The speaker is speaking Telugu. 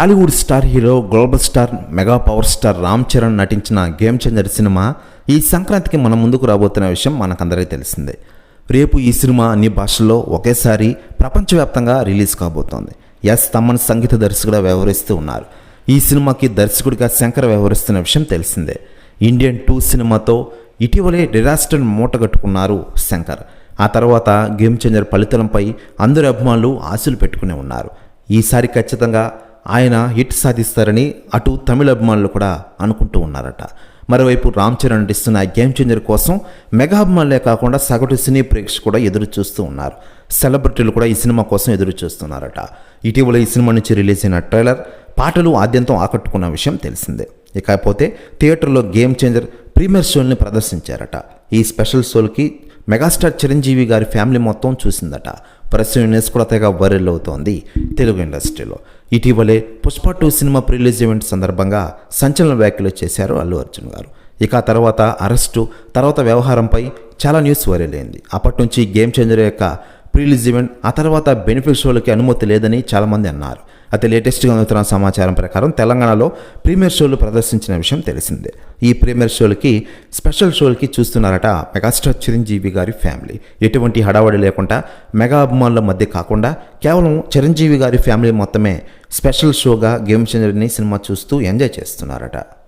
Tollywood star hero global star mega power star Ram Charan నటించిన గేమ్ చేంజర్ సినిమా ఈ సంక్రాంతికి మన ముందుకు రాబోతున్న విషయం మనకందరికీ తెలిసిందే. రేపు ఈ సినిమా అన్ని భాషల్లో ఒకేసారి ప్రపంచవ్యాప్తంగా రిలీజ్ కాబోతోంది. ఎస్ తమ్మన్ సంగీత దర్శకుడిగా వ్యవహరిస్తూ ఉన్నారు. ఈ సినిమాకి దర్శకుడిగా శంకర్ వ్యవహరిస్తున్న విషయం తెలిసిందే. ఇండియన్ టూ సినిమాతో ఇటీవలే డిరాస్టర్ మూటగట్టుకున్నారు శంకర్. ఆ తర్వాత గేమ్ చేంజర్ ఫలితంపై అందరి అభిమానులు ఆశలు పెట్టుకుని ఉన్నారు. ఈసారి ఖచ్చితంగా ఆయన హిట్ సాధిస్తారని అటు తమిళ అభిమానులు కూడా అనుకుంటూ ఉన్నారట. మరోవైపు రామ్ చరణ్ నటిస్తున్న గేమ్ చేంజర్ కోసం మెగా అభిమానులే కాకుండా సగటు సినీ ప్రేక్షకులు కూడా ఎదురు చూస్తూ ఉన్నారు. సెలబ్రిటీలు కూడా ఈ సినిమా కోసం ఎదురు చూస్తున్నారట. ఇటీవల ఈ సినిమా నుంచి రిలీజ్ అయిన ట్రైలర్ పాటలు ఆద్యంతం ఆకట్టుకున్న విషయం తెలిసిందే. ఇకపోతే థియేటర్లో గేమ్ చేంజర్ ప్రీమియర్ షోల్ని ప్రదర్శించారట. ఈ స్పెషల్ షోల్కి మెగాస్టార్ చిరంజీవి గారి ఫ్యామిలీ మొత్తం చూసిందట. ప్రెస్ న్యూస్ కూడా తెగ వైరల్ అవుతోంది తెలుగు ఇండస్ట్రీలో. ఇటీవలే Pushpa two cinema prerelease event సందర్భంగా సంచలన వ్యాఖ్యలు చేశారు అల్లు అర్జున్ గారు. ఇక తర్వాత అరెస్టు తర్వాత వ్యవహారంపై చాలా న్యూస్ వైరల్ అయింది. అప్పటి నుంచి గేమ్ చేంజర్ యొక్క ప్రిలీజ్ ఈవెంట్ ఆ తర్వాత బెనిఫిట్ షోలకి అనుమతి లేదని చాలామంది అన్నారు. అయితే లేటెస్ట్గా అందుతున్న సమాచారం ప్రకారం తెలంగాణలో ప్రీమియర్ షోలు ప్రదర్శించిన విషయం తెలిసిందే. ఈ ప్రీమియర్ షోలకి స్పెషల్ షోలకి చూస్తున్నారట మెగాస్టార్ చిరంజీవి గారి ఫ్యామిలీ. ఎటువంటి హడావడి లేకుండా మెగా అభిమానుల మధ్య కాకుండా కేవలం చిరంజీవి గారి ఫ్యామిలీ మొత్తమే స్పెషల్ షోగా గేమ్ చేంజర్ని సినిమా చూస్తూ ఎంజాయ్ చేస్తున్నారట.